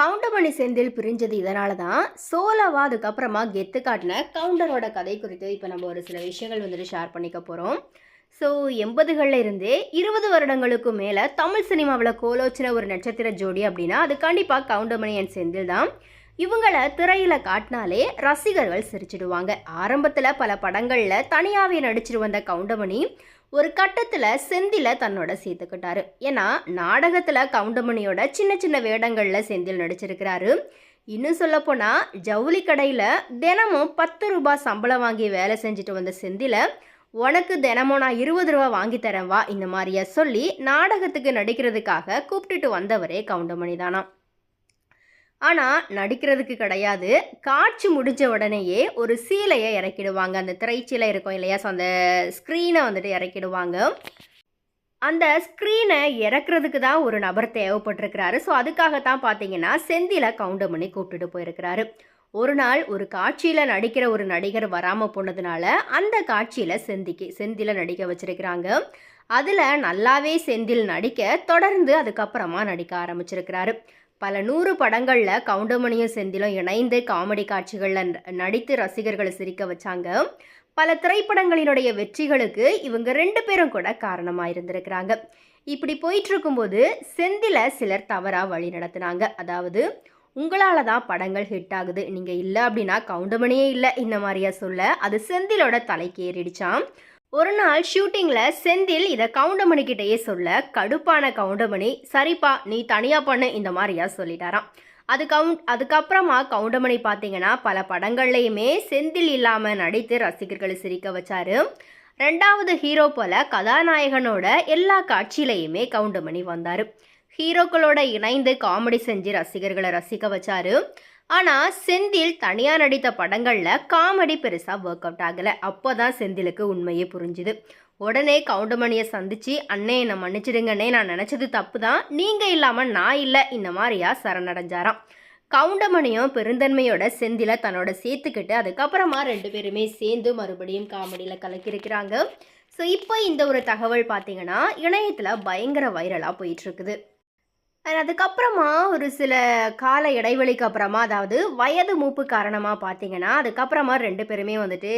கவுண்டமணி செந்தில் பிரிஞ்சது இதனால தான் சோலவா அதுக்கப்புறமா கெத்து காட்டின கவுண்டரோட கதை குறித்து இப்போ நம்ம ஒரு சில விஷயங்கள் வந்துட்டு ஷேர் பண்ணிக்க போகிறோம் ஸோ எண்பதுகளில் இருந்தே இருபது வருடங்களுக்கு மேலே தமிழ் சினிமாவில் கோலோச்சின ஒரு நட்சத்திர ஜோடி அப்படின்னா அது கண்டிப்பாக கவுண்டமணி அண்ட் செந்தில் தான். இவங்களை திரையில் காட்டினாலே ரசிகர்கள் சிரிச்சிடுவாங்க. ஆரம்பத்தில் பல படங்களில் தனியாகவே நடிச்சிட்டு வந்த கவுண்டமணி ஒரு கட்டத்தில் செந்தில தன்னோட சேர்த்துக்கிட்டாரு. ஏன்னா நாடகத்தில் கவுண்டமணியோட சின்ன சின்ன வேடங்களில் செந்தில் நடிச்சிருக்கிறாரு. இன்னும் சொல்லப்போனால் ஜவுளி கடையில் தினமும் பத்து ரூபாய் சம்பளம் வாங்கி வேலை செஞ்சுட்டு வந்த செந்தில உனக்கு தினமும் நான் இருபது ரூபா வாங்கி தரேன் வா இந்த மாதிரியா சொல்லி நாடகத்துக்கு நடிக்கிறதுக்காக கூப்பிட்டுட்டு வந்தவரே கவுண்டமணி தானா ஆனால் நடிக்கிறதுக்கு கிடையாது. காட்சி முடிஞ்ச உடனேயே ஒரு சீலையை இறக்கிடுவாங்க. அந்த திரைச்சீலை இருக்கும் இல்லையா? ஸோ அந்த ஸ்க்ரீனை வந்துட்டு இறக்கிடுவாங்க. அந்த ஸ்க்ரீனை இறக்குறதுக்கு தான் ஒரு நபர் தேவைப்பட்டிருக்கிறாரு. ஸோ அதுக்காகத்தான் பார்த்தீங்கன்னா செந்தில கவுண்டமணி கூப்பிட்டுட்டு போயிருக்கிறாரு. ஒரு நாள் ஒரு காட்சியில் நடிக்கிற ஒரு நடிகர் வராமல் போனதுனால அந்த காட்சியில் செந்திக்கு செந்தில நடிக்க வச்சுருக்கிறாங்க. அதில் நல்லாவே செந்தில் நடிக்க தொடர்ந்து அதுக்கப்புறமா நடிக்க ஆரம்பிச்சிருக்கிறாரு. பல நூறு படங்களில் கவுண்டமணியும் செந்திலும் இணைந்து காமெடி காட்சிகளில் நடித்து ரசிகர்களை சிரிக்க வச்சாங்க. பல திரைப்படங்களினுடைய வெற்றிகளுக்கு இவங்க ரெண்டு பேரும் கூட காரணமாக இருந்திருக்கிறாங்க. இப்படி போயிட்டு இருக்கும்போது செந்தில சிலர் தவறாக வழி நடத்துனாங்க. அதாவது உங்களால் தான் படங்கள் ஹிட் ஆகுது. நீங்கள் இல்லை அப்படின்னா கவுண்டமணியே இல்லை. இந்த மாதிரியா சொல்ல அது செந்திலோட தலைக்கு ஏறிடுச்சான் ஒரு நாள் ஷூட்டிங்கில் செந்தில் இதை கவுண்டமணிக்கிட்டேயே சொல்ல கடுப்பான கவுண்டமணி சரிப்பா நீ தனியாக பண்ணு இந்த மாதிரியா சொல்லிட்டாராம். அது கவுண்ட் அதுக்கப்புறமா கவுண்டமணி பார்த்தீங்கன்னா பல படங்கள்லையுமே செந்தில் இல்லாமல் நடித்து ரசிகர்களை சிரிக்க வச்சாரு. ரெண்டாவது ஹீரோ போல கதாநாயகனோட எல்லா காட்சியிலையுமே கவுண்டமணி வந்தார். ஹீரோக்களோட இணைந்து காமெடி செஞ்சு ரசிகர்களை ரசிக்க வச்சாரு. ஆனால் செந்தில் தனியாக நடித்த படங்களில் காமெடி பெருசாக ஒர்க் அவுட் ஆகலை. அப்போ தான் செந்திலுக்கு உண்மையே புரிஞ்சுது. உடனே கவுண்டமணியை சந்தித்து அண்ணே என்னை மன்னிச்சிடுங்கண்ணே நான் நினச்சது தப்பு தான் நீங்கள் இல்லாமல் நான் இல்லை. இந்த மாதிரியா சரணடைஞ்சாராம். கவுண்டமணியும் பெருந்தன்மையோட செந்தில தன்னோட சேர்த்துக்கிட்டு அதுக்கப்புறமா ரெண்டு பேருமே சேர்ந்து மறுபடியும் காமெடியில் கலக்கியிருக்கிறாங்க. ஸோ இப்போ இந்த ஒரு தகவல் பார்த்தீங்கன்னா இணையத்தில் பயங்கர வைரலாக போயிட்டுருக்குது அண்ட் அதுக்கப்புறமா ஒரு சில கால இடைவெளிக்கு அப்புறமா அதாவது வயது மூப்பு காரணமாக பார்த்தீங்கன்னா அதுக்கப்புறமா ரெண்டு பேருமே வந்துட்டு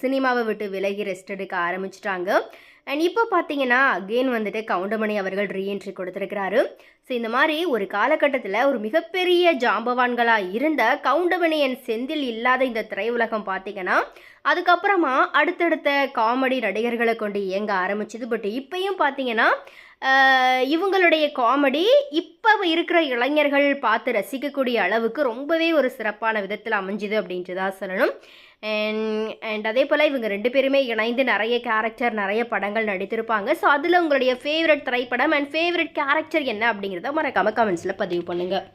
சினிமாவை விட்டு விலகி ரெஸ்ட் எடுக்க ஆரம்பிச்சிட்டாங்க. அண்ட் இப்போ பார்த்தீங்கன்னா அகெயின் வந்துட்டு கவுண்டமணி அவர்கள் ரீஎன்ட்ரி கொடுத்துருக்கிறாரு. ஸோ இந்த மாதிரி ஒரு காலகட்டத்தில் ஒரு மிகப்பெரிய ஜாம்பவான்களாக இருந்த கவுண்டமணி அண்ட் செந்தில் இல்லாத இந்த திரையுலகம் பார்த்தீங்கன்னா அதுக்கப்புறமா அடுத்தடுத்த காமெடி நடிகர்களை கொண்டு இயங்க ஆரம்பிச்சது. பட் இப்பயும் பார்த்தீங்கன்னா இவங்களுடைய காமெடி இப்போ இருக்கிற இளைஞர்கள் பார்த்து ரசிக்கக்கூடிய அளவுக்கு ரொம்பவே ஒரு சிறப்பான விதத்தில் அமைஞ்சுது அப்படின்ட்டு தான் சொல்லணும். அண்ட் அண்ட் அதே போல் இவங்க ரெண்டு பேருமே இணைந்து நிறைய கேரக்டர் நிறைய படங்கள் நடித்திருப்பாங்க. ஸோ அதில் உங்களுடைய ஃபேவரட் திரைப்படம் அண்ட் ஃபேவரட் கேரக்டர் என்ன அப்படிங்கிறத மறக்காமல் கமெண்ட்ஸில் பதிவு பண்ணுங்கள்